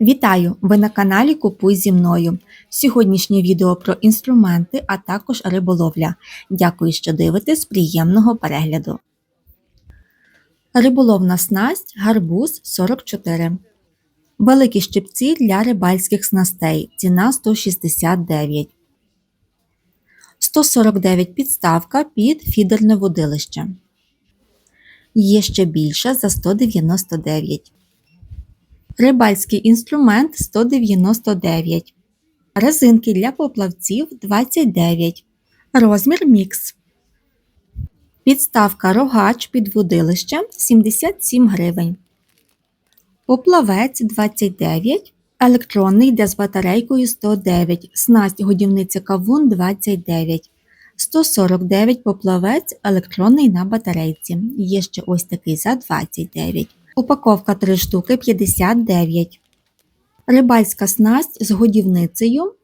Вітаю! Ви на каналі Купуй зі мною. Сьогоднішнє відео про інструменти, а також риболовля. Дякую, що дивитесь. Приємного перегляду. Риболовна снасть гарбуз 44. Великі щипці для рибальських снастей. Ціна 169. 149 підставка під фідерне водилище. Є ще більше за 199. Рибальський інструмент 199. Резинки для поплавців 29. Розмір мікс. Підставка рогач під водилище 77 гривень. Поплавець 29. Електронний йде з батарейкою 109. Снасть годівниця кавун 29. 149 поплавець електронний на батарейці. Є ще ось такий за 29. Упаковка 3 штуки 59. Рибальська снасть з годівницею.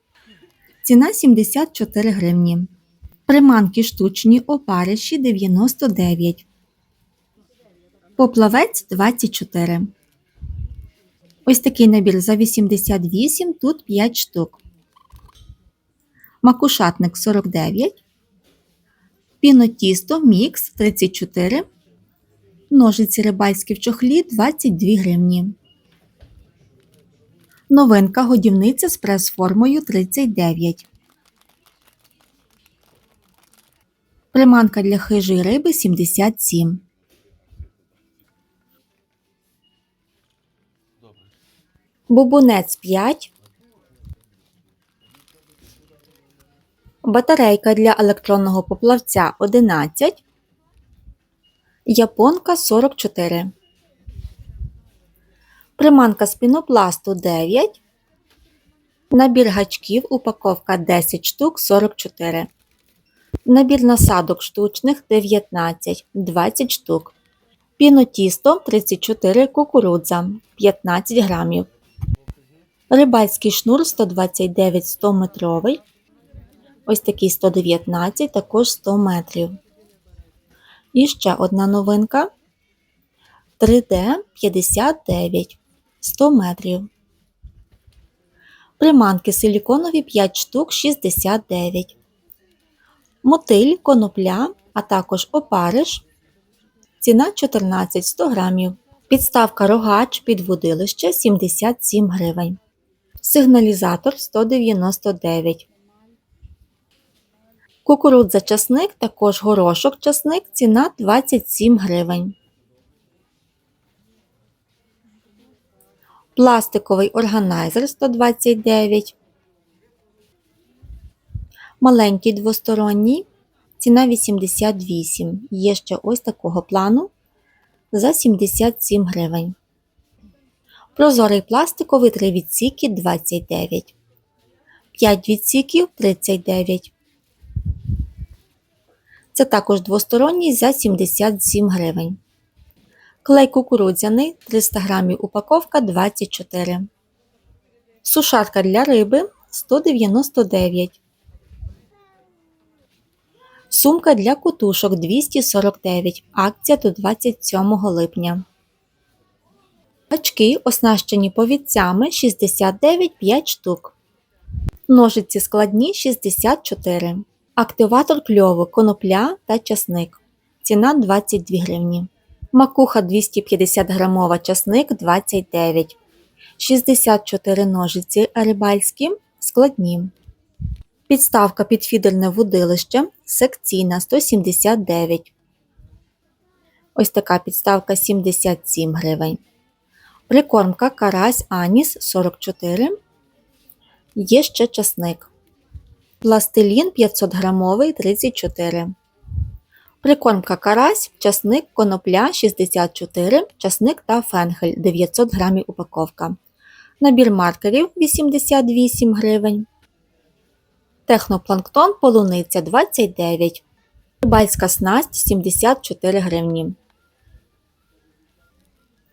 Ціна 74 гривні. Приманки штучні опариші 99. Поплавець 24. Ось такий набір за 88, тут 5 штук. Макушатник 49. Пінотісто мікс 34. Ножиці рибальські в чохлі 22 гривні. Новинка годівниця з прес-формою 39. Приманка для хижої риби 77. Бубунець 5. Батарейка для електронного поплавця 11. Японка 44. Приманка з пінопласту 9. Набір гачків упаковка 10 штук 44. Набір насадок штучних 19 20 штук. Пінотісто 34 кукурудза 15 грамів. Рибальський шнур 129 100 метровий. Ось такий 119, також 100 метрів. І ще одна новинка 3D 59 100 метрів. Приманки силіконові 5 штук 69. Мотиль, конопля, а також опариш. Ціна 14 100 грамів. Підставка рогач під водилище 77 гривень. Сигналізатор 199 Кукурудза часник, також горошок часник, ціна 27 гривень. Пластиковий органайзер 129. Маленький двосторонній. Ціна 88. Є ще ось такого плану за 77 гривень. Прозорий пластиковий 3 відсіки 29. 5 відсіків 39. Це також двосторонній за 77 гривень. Клей кукурудзяний 300 г упаковка 24. Сушарка для риби 199. Сумка для кутушок 249. Акція до 27 липня. Очки оснащені повідцями 69 5 штук. Ножиці складні 64. Активатор кльову, конопля та часник. Ціна 22 гривні. Макуха 250 грамова часник 29. 64 ножиці рибальські складні. Підставка під фідерне вудилище секційна 179. Ось така підставка 77 гривень. Прикормка карась Аніс 44. Є ще часник. Пластилін 500 грамовий 34. Прикормка карась, часник, конопля 64, часник та фенхель 900 грамів упаковка. Набір маркерів 88 гривень. Технопланктон полуниця 29. Рибальська снасть 74 гривні.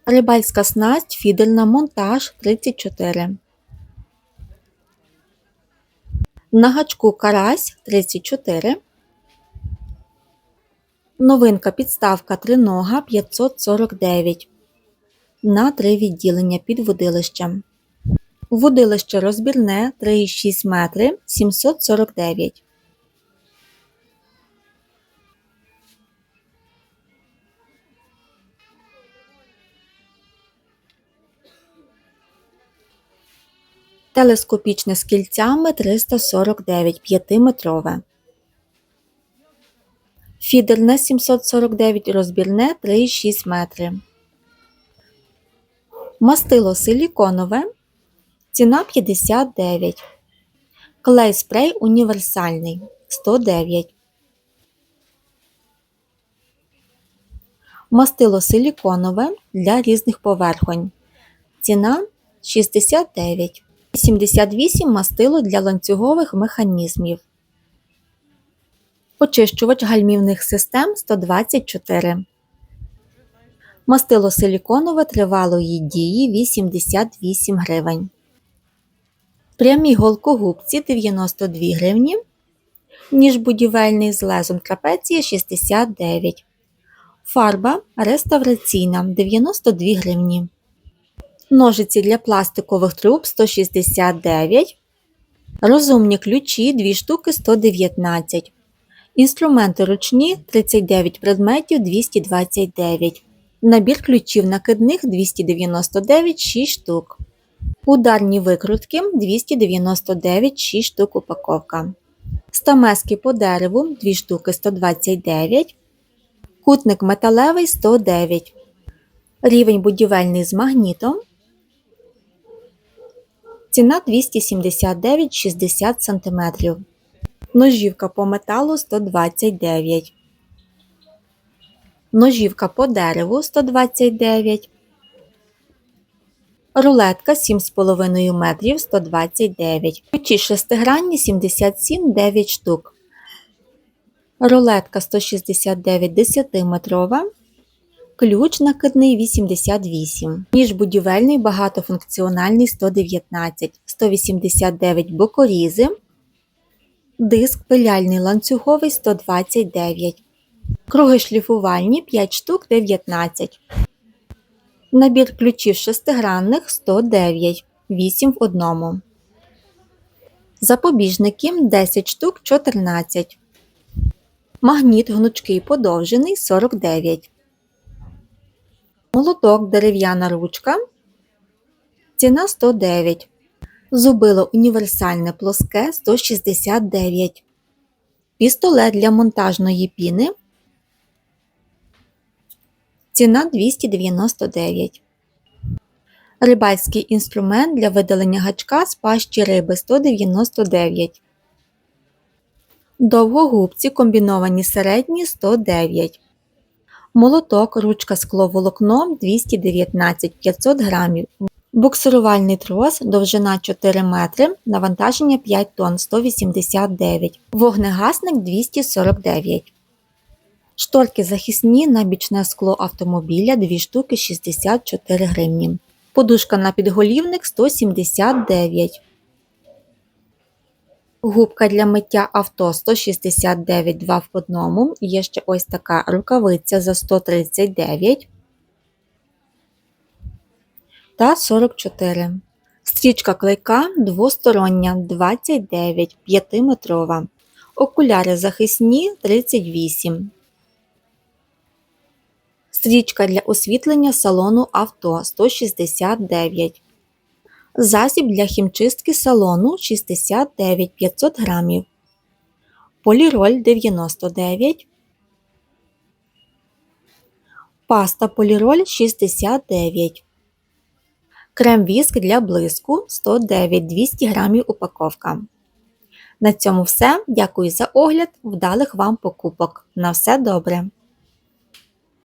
Рибальська снасть фідерна монтаж 34. На гачку карась 34. Новинка підставка тринога 549 на три відділення під водилищем. Водилище розбірне 3,6 метри 749. Телескопічне з кільцями 349 5-метрове. Фідерне 749 розбірне 3,6 метри. Мастило силіконове. Ціна 59. Клей спрей універсальний 109. Мастило силіконове для різних поверхонь. Ціна 69. 78 мастило для ланцюгових механізмів. Очищувач гальмівних систем 124. Мастило силіконове тривалої дії 88 гривень. Прямі голкогубці 92 гривні. Ніж будівельний з лезом трапеція 69. Фарба реставраційна 92 гривні. Ножиці для пластикових труб 169. Розумні ключі 2 штуки 119. Інструменти ручні 39 предметів 229. Набір ключів накидних 299 6 штук. Ударні викрутки 299 6 штук упаковка. Стамески по дереву 2 штуки 129. Кутник металевий 109. Рівень будівельний з магнітом. Ціна 279,60 см. Ножівка по металу 129. Ножівка по дереву 129. Рулетка 7,5 метрів 129. Ключі шестигранні 77 9 штук. Рулетка 169 10-метрова. Ключ накидний 88. Ніж будівельний багатофункціональний 119, 189 бокорізи. Диск пиляльний ланцюговий 129. Круги шліфувальні 5 штук 19. Набір ключів шестигранних 109, 8 в одному. Запобіжники 10 штук 14. Магніт гнучкий подовжений 49. Молоток дерев'яна ручка. Ціна 109. Зубило універсальне плоске 169. Пістолет для монтажної піни. Ціна 299. Рибальський інструмент для видалення гачка з пащі риби 199. Довгогубці комбіновані середні 109. Молоток, ручка скловолокно 219 500 грамів. Буксирувальний трос, довжина 4 метри, навантаження 5 тонн 189, вогнегасник 249. Шторки захисні на бічне скло автомобіля 2 штуки 64 гривні. Подушка на підголівник 179. Губка для миття авто 169 2 в одному. Є ще ось така рукавиця за 139 та 44. Стрічка клейка двостороння 29 5-метрова. Окуляри захисні 38. Стрічка для освітлення салону авто 169. Засіб для хімчистки салону 69 500 грамів. Поліроль 99. Паста поліроль 69. Крем віск для блиску 109 200 грамів упаковка. На цьому все. Дякую за огляд. Вдалих вам покупок. На все добре!